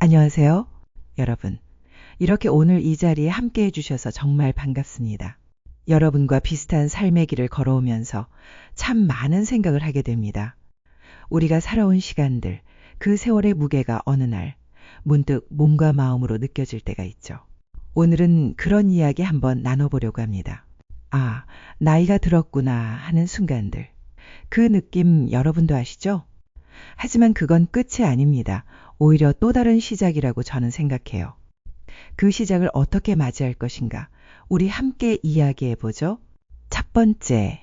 안녕하세요. 여러분. 이렇게 오늘 이 자리에 함께 해주셔서 정말 반갑습니다. 여러분과 비슷한 삶의 길을 걸어오면서 참 많은 생각을 하게 됩니다. 우리가 살아온 시간들, 그 세월의 무게가 어느 날 문득 몸과 마음으로 느껴질 때가 있죠. 오늘은 그런 이야기 한번 나눠보려고 합니다. 아, 나이가 들었구나 하는 순간들. 그 느낌 여러분도 아시죠? 하지만 그건 끝이 아닙니다. 오히려 또 다른 시작이라고 저는 생각해요. 그 시작을 어떻게 맞이할 것인가? 우리 함께 이야기해 보죠. 첫 번째,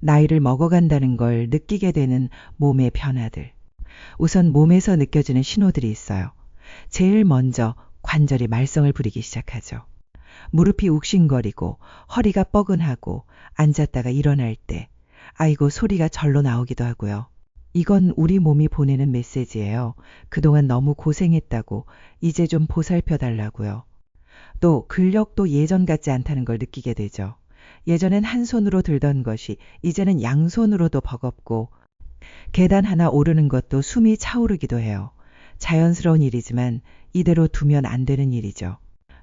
나이를 먹어간다는 걸 느끼게 되는 몸의 변화들. 우선 몸에서 느껴지는 신호들이 있어요. 제일 먼저 관절이 말썽을 부리기 시작하죠. 무릎이 욱신거리고 허리가 뻐근하고 앉았다가 일어날 때 아이고 소리가 절로 나오기도 하고요. 이건 우리 몸이 보내는 메시지예요. 그동안 너무 고생했다고 이제 좀 보살펴 달라고요. 또 근력도 예전 같지 않다는 걸 느끼게 되죠. 예전엔 한 손으로 들던 것이 이제는 양손으로도 버겁고 계단 하나 오르는 것도 숨이 차오르기도 해요. 자연스러운 일이지만 이대로 두면 안 되는 일이죠.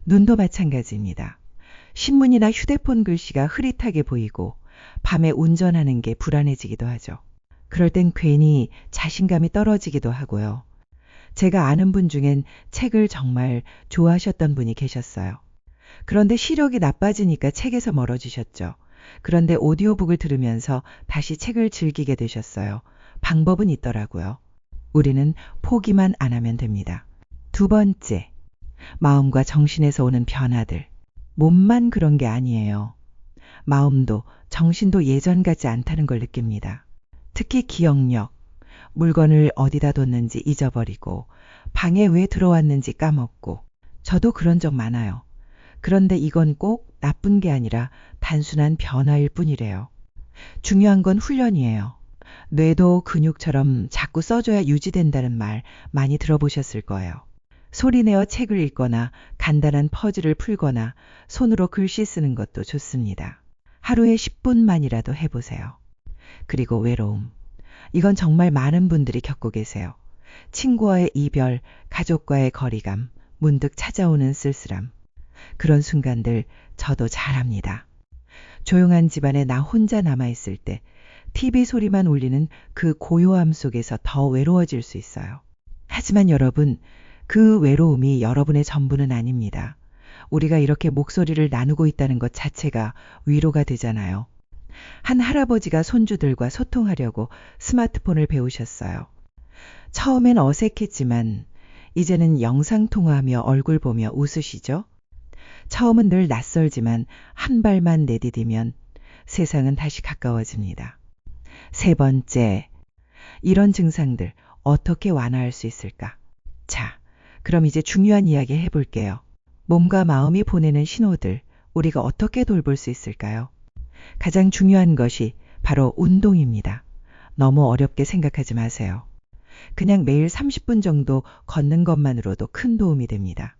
눈도 마찬가지입니다. 신문이나 휴대폰 글씨가 흐릿하게 보이고 밤에 운전하는 게 불안해지기도 하죠. 그럴 땐 괜히 자신감이 떨어지기도 하고요. 제가 아는 분 중엔 책을 정말 좋아하셨던 분이 계셨어요. 그런데 시력이 나빠지니까 책에서 멀어지셨죠. 그런데 오디오북을 들으면서 다시 책을 즐기게 되셨어요. 방법은 있더라고요. 우리는 포기만 안 하면 됩니다. 두 번째, 마음과 정신에서 오는 변화들. 몸만 그런 게 아니에요. 마음도 정신도 예전 같지 않다는 걸 느낍니다. 특히 기억력, 물건을 어디다 뒀는지 잊어버리고, 방에 왜 들어왔는지 까먹고, 저도 그런 적 많아요. 그런데 이건 꼭 나쁜 게 아니라 단순한 변화일 뿐이래요. 중요한 건 훈련이에요. 뇌도 근육처럼 자꾸 써줘야 유지된다는 말 많이 들어보셨을 거예요. 소리내어 책을 읽거나 간단한 퍼즐을 풀거나 손으로 글씨 쓰는 것도 좋습니다. 하루에 10분만이라도 해보세요. 그리고 외로움. 이건 정말 많은 분들이 겪고 계세요. 친구와의 이별, 가족과의 거리감, 문득 찾아오는 쓸쓸함. 그런 순간들 저도 잘합니다. 조용한 집안에 나 혼자 남아있을 때 TV 소리만 울리는 그 고요함 속에서 더 외로워질 수 있어요. 하지만 여러분, 그 외로움이 여러분의 전부는 아닙니다. 우리가 이렇게 목소리를 나누고 있다는 것 자체가 위로가 되잖아요. 한 할아버지가 손주들과 소통하려고 스마트폰을 배우셨어요. 처음엔 어색했지만 이제는 영상통화하며 얼굴 보며 웃으시죠? 처음은 늘 낯설지만 한 발만 내디디면 세상은 다시 가까워집니다. 세 번째, 이런 증상들 어떻게 완화할 수 있을까? 자, 그럼 이제 중요한 이야기 해볼게요. 몸과 마음이 보내는 신호들, 우리가 어떻게 돌볼 수 있을까요? 가장 중요한 것이 바로 운동입니다. 너무 어렵게 생각하지 마세요. 그냥 매일 30분 정도 걷는 것만으로도 큰 도움이 됩니다.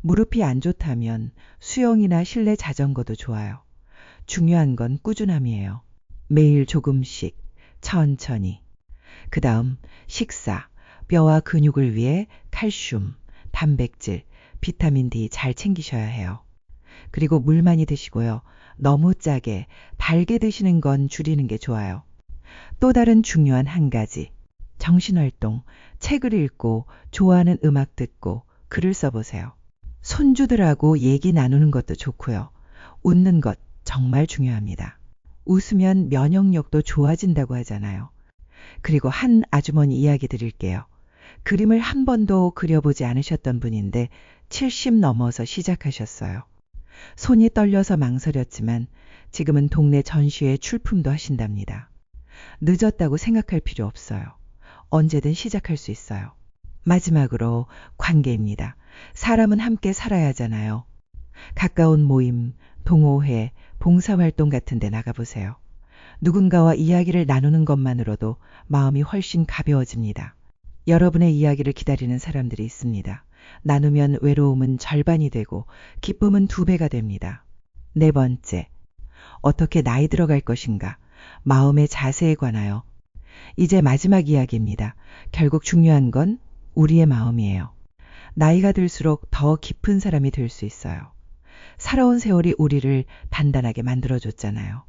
무릎이 안 좋다면 수영이나 실내 자전거도 좋아요. 중요한 건 꾸준함이에요. 매일 조금씩, 천천히. 그 다음 식사, 뼈와 근육을 위해 칼슘, 단백질, 비타민 D 잘 챙기셔야 해요. 그리고 물 많이 드시고요. 너무 짜게, 달게 드시는 건 줄이는 게 좋아요. 또 다른 중요한 한 가지. 정신활동, 책을 읽고 좋아하는 음악 듣고 글을 써보세요. 손주들하고 얘기 나누는 것도 좋고요. 웃는 것 정말 중요합니다. 웃으면 면역력도 좋아진다고 하잖아요. 그리고 한 아주머니 이야기 드릴게요. 그림을 한 번도 그려보지 않으셨던 분인데 70 넘어서 시작하셨어요. 손이 떨려서 망설였지만 지금은 동네 전시회 출품도 하신답니다. 늦었다고 생각할 필요 없어요. 언제든 시작할 수 있어요. 마지막으로 관계입니다. 사람은 함께 살아야 하잖아요. 가까운 모임, 동호회, 봉사활동 같은 데 나가보세요. 누군가와 이야기를 나누는 것만으로도 마음이 훨씬 가벼워집니다. 여러분의 이야기를 기다리는 사람들이 있습니다. 나누면 외로움은 절반이 되고 기쁨은 두 배가 됩니다. 네 번째, 어떻게 나이 들어갈 것인가? 마음의 자세에 관하여. 이제 마지막 이야기입니다. 결국 중요한 건 우리의 마음이에요. 나이가 들수록 더 깊은 사람이 될 수 있어요. 살아온 세월이 우리를 단단하게 만들어줬잖아요.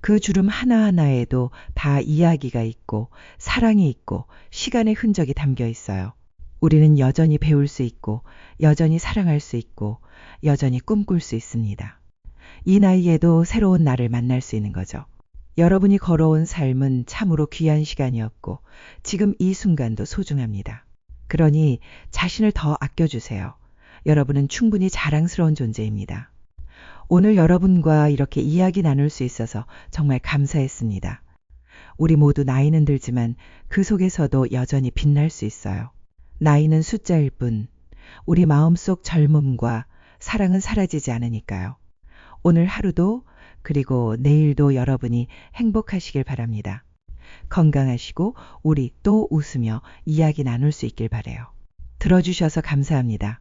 그 주름 하나하나에도 다 이야기가 있고 사랑이 있고 시간의 흔적이 담겨 있어요. 우리는 여전히 배울 수 있고 여전히 사랑할 수 있고 여전히 꿈꿀 수 있습니다. 이 나이에도 새로운 나를 만날 수 있는 거죠. 여러분이 걸어온 삶은 참으로 귀한 시간이었고 지금 이 순간도 소중합니다. 그러니 자신을 더 아껴주세요. 여러분은 충분히 자랑스러운 존재입니다. 오늘 여러분과 이렇게 이야기 나눌 수 있어서 정말 감사했습니다. 우리 모두 나이는 들지만 그 속에서도 여전히 빛날 수 있어요. 나이는 숫자일 뿐, 우리 마음속 젊음과 사랑은 사라지지 않으니까요. 오늘 하루도 그리고 내일도 여러분이 행복하시길 바랍니다. 건강하시고 우리 또 웃으며 이야기 나눌 수 있길 바래요. 들어주셔서 감사합니다.